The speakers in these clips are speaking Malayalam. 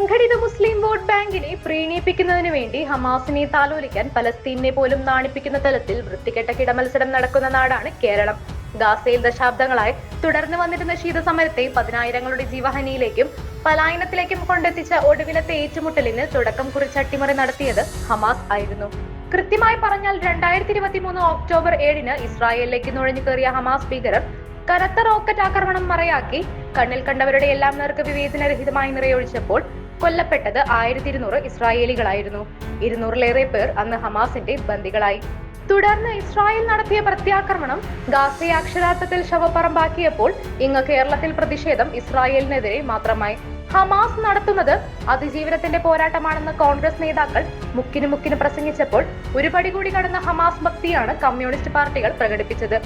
സംഘടിത മുസ്ലിം വോട്ട് ബാങ്കിനെ പ്രീണിപ്പിക്കുന്നതിന് വേണ്ടി ഹമാസിനെ താലോലിക്കാൻ പലസ്തീനെ പോലും നാണിപ്പിക്കുന്ന തലത്തിൽ വൃത്തികെട്ട കിടമത്സരം നടക്കുന്ന നാടാണ് കേരളം. ഗാസയിൽ ദശാബ്ദങ്ങളായി തുടർന്ന് വന്നിരുന്ന ശീതസമരത്തെ പതിനായിരങ്ങളുടെ ജീവഹാനിയിലേക്കും പലായനത്തിലേക്കും കൊണ്ടെത്തിച്ച ഒടുവിലത്തെ ഏറ്റുമുട്ടലിന് തുടക്കം കുറിച്ച് അട്ടിമറി നടത്തിയത് ഹമാസ് ആയിരുന്നു. കൃത്യമായി പറഞ്ഞാൽ രണ്ടായിരത്തി ഇരുപത്തി മൂന്ന് ഒക്ടോബർ ഏഴിന് ഇസ്രായേലിലേക്ക് നുഴഞ്ഞു കയറിയ ഹമാസ് ഭീകരർ കനത്ത റോക്കറ്റ് ആക്രമണം മറയാക്കി കണ്ണിൽ കണ്ടവരുടെ എല്ലാം നേർക്ക് വിവേചനരഹിതമായി നിറയൊഴിച്ചപ്പോൾ കൊല്ലപ്പെട്ടത് ആയിരത്തി ഇരുന്നൂറ് ഇസ്രായേലികളായിരുന്നു. ഇരുന്നൂറിലേറെ പേർ അന്ന് ഹമാസിന്റെ ബന്ദികളായി. തുടർന്ന് ഇസ്രായേൽ നടത്തിയ പ്രത്യാക്രമണം ഗാസയെ അക്ഷരാർത്ഥത്തിൽ ശവപ്പറമ്പാക്കിയപ്പോൾ ഇങ്ങ് കേരളത്തിൽ പ്രതിഷേധം ഇസ്രായേലിനെതിരെ മാത്രമായി. ഹമാസ് നടത്തുന്നത് അതിജീവനത്തിന്റെ പോരാട്ടമാണെന്ന് കോൺഗ്രസ് നേതാക്കൾ മുക്കിന് മുക്കിന് പ്രസംഗിച്ചപ്പോൾ ഒരു പടി കൂടി കടന്ന ഹമാസ് ഭക്തിയാണ് കമ്മ്യൂണിസ്റ്റ് പാർട്ടികൾ പ്രകടിപ്പിച്ചത്.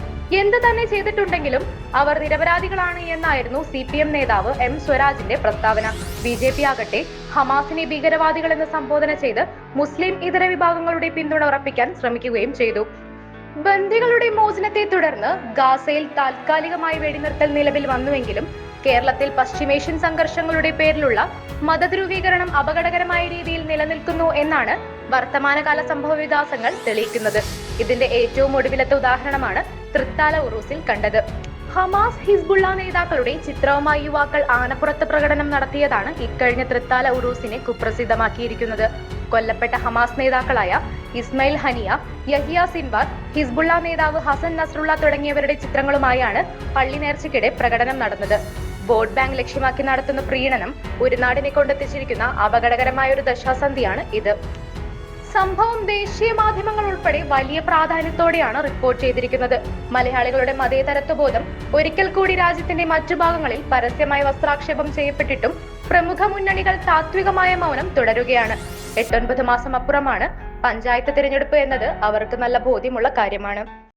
എന്ത് തന്നെ ചെയ്തിട്ടുണ്ടെങ്കിലും അവർ നിരപരാധികളാണ് എന്നായിരുന്നു സി പി എം നേതാവ് എം സ്വരാജിന്റെ പ്രസ്താവന. ബി ജെ പി ആകട്ടെ ഹമാസിനെ ഭീകരവാദികൾ എന്ന് സംബോധന ചെയ്ത് മുസ്ലിം ഇതര വിഭാഗങ്ങളുടെ പിന്തുണ ഉറപ്പിക്കാൻ ശ്രമിക്കുകയും ചെയ്തു. ബന്ദികളുടെ മോചനത്തെ തുടർന്ന് ഗാസയിൽ താൽക്കാലികമായി വെടിനിർത്തൽ നിലവിൽ വന്നുവെങ്കിലും കേരളത്തിൽ പശ്ചിമേഷ്യൻ സംഘർഷങ്ങളുടെ പേരിലുള്ള മതധ്രുവീകരണം അപകടകരമായ രീതിയിൽ നിലനിൽക്കുന്നു എന്നാണ് വർത്തമാനകാല സംഭവ വികാസങ്ങൾ തെളിയിക്കുന്നത്. ഇതിന്റെ ഏറ്റവും ഒടുവിലത്തെ ഉദാഹരണമാണ് തൃത്താല ഉറൂസിൽ കണ്ടത്. ഹമാസ് ഹിസ്ബുള്ള നേതാക്കളുടെ ചിത്രവുമായി യുവാക്കൾ ആനപ്പുറത്ത് പ്രകടനം നടത്തിയതാണ് ഇക്കഴിഞ്ഞ തൃത്താല ഉറൂസിനെ കുപ്രസിദ്ധമാക്കിയിരിക്കുന്നത്. കൊല്ലപ്പെട്ട ഹമാസ് നേതാക്കളായ Ismail Haniyeh Yahya Sinwar Hezbollah നേതാവ് ഹസൻ നസ്രുള്ള തുടങ്ങിയവരുടെ ചിത്രങ്ങളുമായാണ് പള്ളി നേർച്ചയ്ക്കിടെ പ്രകടനം നടന്നത്. വോട്ട് ബാങ്ക് ലക്ഷ്യമാക്കി നടത്തുന്ന പ്രീണനം ഒരു നാടിനെ കൊണ്ടെത്തിച്ചിരിക്കുന്ന അപകടകരമായ ഒരു ദശാസന്ധിയാണ് ഇത്. സംഭവം ദേശീയ മാധ്യമങ്ങൾ ഉൾപ്പെടെ വലിയ പ്രാധാന്യത്തോടെയാണ് റിപ്പോർട്ട് ചെയ്തിരിക്കുന്നത്. മലയാളികളുടെ മതേതരത്വബോധം ഒരിക്കൽ കൂടി രാജ്യത്തിന്റെ മറ്റു ഭാഗങ്ങളിൽ പരസ്യമായി വസ്ത്രാക്ഷേപം ചെയ്യപ്പെട്ടിട്ടും പ്രമുഖ മുന്നണികൾ താത്വികമായ മൗനം തുടരുകയാണ്. എട്ടൊൻപത് മാസം അപ്പുറമാണ് പഞ്ചായത്ത് തിരഞ്ഞെടുപ്പ് എന്നത് അവർക്ക് നല്ല ബോധ്യമുള്ള കാര്യമാണ്.